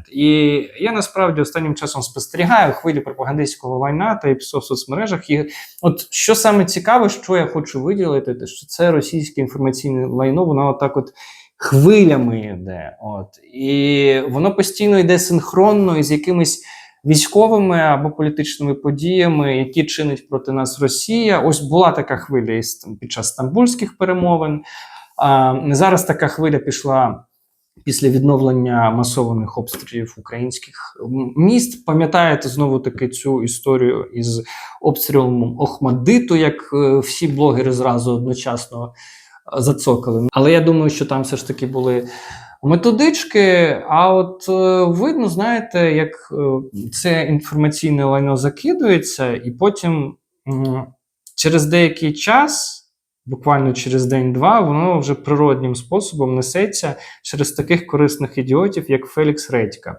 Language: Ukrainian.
момент. І я насправді останнім часом спостерігаю хвилі пропагандистського лайна та і в соцмережах. І от що саме цікаве, що я хочу виділити, що це російське інформаційне лайно, воно отак от. Хвилями йде, от і воно постійно йде синхронно із якимись військовими або політичними подіями, які чинить проти нас Росія. Ось була така хвиля під час стамбульських перемовин. Зараз така хвиля пішла після відновлення масованих обстрілів українських міст. Пам'ятаєте знову таки цю історію із обстрілом Охмадиту, як е, всі блогери зразу одночасно е, зацокали. Але я думаю, що там все ж таки були методички. А от е, видно, знаєте, як це інформаційне лайно закидується, і потім через деякий час. Буквально через день-два воно вже природнім способом несеться через таких корисних ідіотів, як Фелікс Редька.